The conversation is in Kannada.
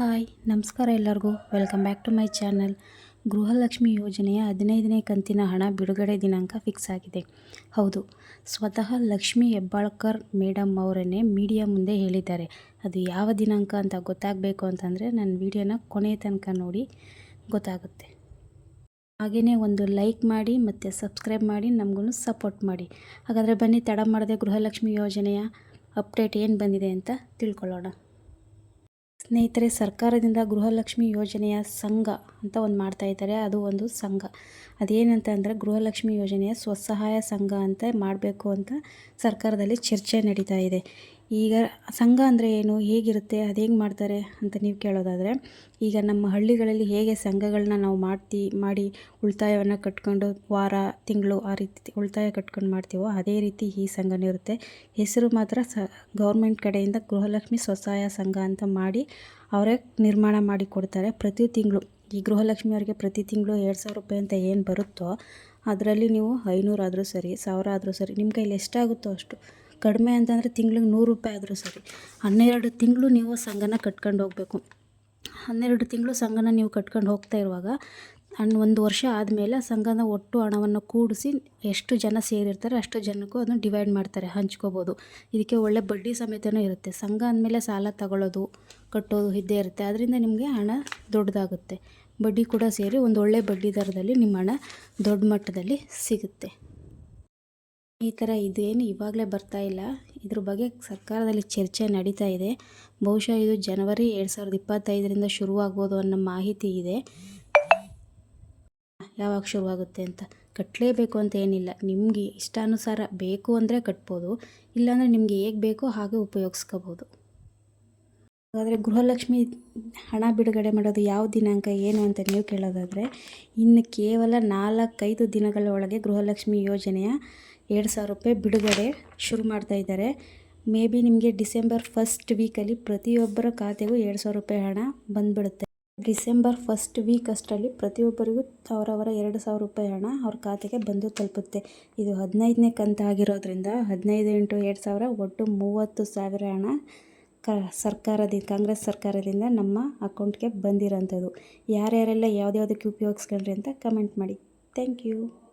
ಹಾಯ್, ನಮಸ್ಕಾರ ಎಲ್ಲರಿಗೂ. Welcome back to my channel Gruhalakshmi ಯೋಜನೆಯ ಹದಿನೈದನೇ ಕಂತಿನ ಹಣ ಬಿಡುಗಡೆ ದಿನಾಂಕ ಫಿಕ್ಸ್ ಆಗಿದೆ. ಹೌದು, ಸ್ವತಃ ಲಕ್ಷ್ಮಿ ಹೆಬ್ಬಾಳ್ಕರ್ ಮೇಡಮ್ ಅವರನ್ನೇ ಮೀಡಿಯಾ ಮುಂದೆ ಹೇಳಿದ್ದಾರೆ. ಅದು ಯಾವ ದಿನಾಂಕ ಅಂತ ಗೊತ್ತಾಗಬೇಕು ಅಂತಂದರೆ ನನ್ನ ವಿಡಿಯೋನ ಕೊನೆಯ ತನಕ ನೋಡಿ ಗೊತ್ತಾಗುತ್ತೆ. ಹಾಗೆಯೇ ಒಂದು ಲೈಕ್ ಮಾಡಿ ಮತ್ತು ಸಬ್ಸ್ಕ್ರೈಬ್ ಮಾಡಿ ನಮಗೂ ಸಪೋರ್ಟ್ ಮಾಡಿ. ಹಾಗಾದರೆ ಬನ್ನಿ, ತಡ ಮಾಡದೆ ಗೃಹಲಕ್ಷ್ಮಿ ಯೋಜನೆಯ ಅಪ್ಡೇಟ್ ಏನು ಬಂದಿದೆ ಅಂತ ತಿಳ್ಕೊಳ್ಳೋಣ. ಸ್ನೇಹಿತರೆ, ಸರ್ಕಾರದಿಂದ ಗೃಹಲಕ್ಷ್ಮಿ ಯೋಜನೆಯ ಸಂಘ ಅಂತ ಒಂದು ಮಾಡ್ತಾ ಇದ್ದಾರೆ. ಅದು ಒಂದು ಸಂಘ. ಅದೇನಂತ ಅಂದರೆ ಗೃಹಲಕ್ಷ್ಮಿ ಯೋಜನೆಯ ಸ್ವಸಹಾಯ ಸಂಘ ಅಂತ ಮಾಡಬೇಕು ಅಂತ ಸರ್ಕಾರದಲ್ಲಿ ಚರ್ಚೆ ನಡೀತಾ ಇದೆ. ಈಗ ಸಂಘ ಅಂದರೆ ಏನು? ಹೇಗಿರುತ್ತೆ? ಅದು ಹೇಗೆ ಮಾಡ್ತಾರೆ ಅಂತ ನೀವು ಕೇಳೋದಾದರೆ, ಈಗ ನಮ್ಮ ಹಳ್ಳಿಗಳಲ್ಲಿ ಹೇಗೆ ಸಂಘಗಳನ್ನ ನಾವು ಮಾಡ್ತಿ, ಮಾಡಿ ಉಳಿತಾಯವನ್ನು ಕಟ್ಕೊಂಡು ವಾರ, ತಿಂಗಳು ಆ ರೀತಿ ಉಳಿತಾಯ ಕಟ್ಕೊಂಡು ಮಾಡ್ತೀವೋ ಅದೇ ರೀತಿ ಈ ಸಂಘನೂ ಇರುತ್ತೆ. ಹೆಸರು ಮಾತ್ರ ಸ, ಗೌರ್ಮೆಂಟ್ ಕಡೆಯಿಂದ ಗೃಹಲಕ್ಷ್ಮಿ ಸ್ವಸಹಾಯ ಸಂಘ ಅಂತ ಮಾಡಿ ಅವರೇ ನಿರ್ಮಾಣ ಮಾಡಿ ಕೊಡ್ತಾರೆ ಪ್ರತಿ ತಿಂಗಳು. ಈ ಗೃಹಲಕ್ಷ್ಮಿ ಅವರಿಗೆ ಪ್ರತಿ ತಿಂಗಳು ಎರಡು ಸಾವಿರ ರೂಪಾಯಿ ಅಂತ ಏನು ಬರುತ್ತೋ, ಅದರಲ್ಲಿ ನೀವು ಐನೂರು ಆದರೂ ಸರಿ ಸಾವಿರ ಆದರೂ ಸರಿ ನಿಮ್ಮ ಕೈಲಿ ಎಷ್ಟಾಗುತ್ತೋ ಅಷ್ಟು ಕಡಿಮೆ ಅಂತಂದರೆ ತಿಂಗ್ಳಿಗೆ ನೂರು ರೂಪಾಯಿ ಆದರೂ ಸರಿ. ಹನ್ನೆರಡು ತಿಂಗಳು ನೀವು ಸಂಘನ ಕಟ್ಕೊಂಡು ಹೋಗಬೇಕು. ಹನ್ನೆರಡು ತಿಂಗಳು ಸಂಘನ ನೀವು ಕಟ್ಕೊಂಡು ಹೋಗ್ತಾ ಇರುವಾಗ ಅಂಡ್ ಒಂದು ವರ್ಷ ಆದಮೇಲೆ ಸಂಘದ ಒಟ್ಟು ಹಣವನ್ನು ಕೂಡಿಸಿ ಎಷ್ಟು ಜನ ಸೇರಿರ್ತಾರೆ ಅಷ್ಟು ಜನಕ್ಕೂ ಅದನ್ನು ಡಿವೈಡ್ ಮಾಡ್ತಾರೆ, ಹಂಚ್ಕೋಬೋದು. ಇದಕ್ಕೆ ಒಳ್ಳೆ ಬಡ್ಡಿ ಸಮೇತನೂ ಇರುತ್ತೆ. ಸಂಘ ಅಂದಮೇಲೆ ಸಾಲ ತಗೊಳ್ಳೋದು, ಕಟ್ಟೋದು ಇದ್ದೇ ಇರುತ್ತೆ. ಅದರಿಂದ ನಿಮಗೆ ಹಣ ದೊಡ್ಡದಾಗುತ್ತೆ. ಬಡ್ಡಿ ಕೂಡ ಸೇರಿ ಒಂದು ಒಳ್ಳೆ ಬಡ್ಡಿ ದರದಲ್ಲಿ ನಿಮ್ಮ ಹಣ ದೊಡ್ಡ ಮಟ್ಟದಲ್ಲಿ ಸಿಗುತ್ತೆ. ಈ ಥರ ಇದೇನು ಇವಾಗಲೇ ಬರ್ತಾ ಇಲ್ಲ. ಇದ್ರ ಬಗ್ಗೆ ಸರ್ಕಾರದಲ್ಲಿ ಚರ್ಚೆ ನಡೀತಾ ಇದೆ. ಬಹುಶಃ ಇದು ಜನವರಿ ಎರಡು ಸಾವಿರದ ಇಪ್ಪತ್ತೈದರಿಂದ ಶುರುವಾಗ್ಬೋದು ಅನ್ನೋ ಮಾಹಿತಿ ಇದೆ. ಯಾವಾಗ ಶುರುವಾಗುತ್ತೆ ಅಂತ ಕಟ್ಟಲೇಬೇಕು ಅಂತ ಏನಿಲ್ಲ. ನಿಮಗೆ ಇಷ್ಟಾನುಸಾರ ಬೇಕು ಅಂದರೆ ಕಟ್ಬೋದು. ಇಲ್ಲಾಂದರೆ ನಿಮಗೆ ಹೇಗೆ ಬೇಕೋ ಹಾಗೆ ಉಪಯೋಗಿಸ್ಕೋಬೋದು. ಹಾಗಾದರೆ ಗೃಹಲಕ್ಷ್ಮಿ ಹಣ ಬಿಡುಗಡೆ ಮಾಡೋದು ಯಾವ ದಿನಾಂಕ ಏನು ಅಂತ ನೀವು ಕೇಳೋದಾದರೆ, ಇನ್ನು ಕೇವಲ ನಾಲ್ಕೈದು ದಿನಗಳ ಒಳಗೆ ಗೃಹಲಕ್ಷ್ಮಿ ಯೋಜನೆಯ ಎರಡು ಸಾವಿರ ರೂಪಾಯಿ ಬಿಡುಗಡೆ ಶುರು ಮಾಡ್ತಾ ಇದ್ದಾರೆ. ಮೇ ಬಿ ನಿಮಗೆ ಡಿಸೆಂಬರ್ ಫಸ್ಟ್ ವೀಕಲ್ಲಿ ಪ್ರತಿಯೊಬ್ಬರ ಖಾತೆಗೂ ಎರಡು ಸಾವಿರ ರೂಪಾಯಿ ಹಣ ಬಂದುಬಿಡುತ್ತೆ. ಡಿಸೆಂಬರ್ ಫಸ್ಟ್ ವೀಕ್ ಅಷ್ಟರಲ್ಲಿ ಪ್ರತಿಯೊಬ್ಬರಿಗೂ ಅವರವರ ಎರಡು ಸಾವಿರ ರೂಪಾಯಿ ಹಣ ಅವ್ರ ಖಾತೆಗೆ ಬಂದು ತಲುಪುತ್ತೆ. ಇದು ಹದಿನೈದನೇ ಕಂತ ಆಗಿರೋದ್ರಿಂದ ಹದಿನೈದು ಇಂಟು ಎರಡು ಸಾವಿರ ಒಟ್ಟು ಮೂವತ್ತು ಸಾವಿರ ಹಣ ಕ ಸರ್ಕಾರದಿಂದ ಕಾಂಗ್ರೆಸ್ ಸರ್ಕಾರದಿಂದ ನಮ್ಮ ಅಕೌಂಟ್ಗೆ ಬಂದಿರೋಂಥದ್ದು. ಯಾರ್ಯಾರೆಲ್ಲ ಯಾವುದ್ಯಾವುದಕ್ಕೆ ಉಪಯೋಗಿಸ್ಕೊಂಡ್ರಿ ಅಂತ ಕಮೆಂಟ್ ಮಾಡಿ. Thank you.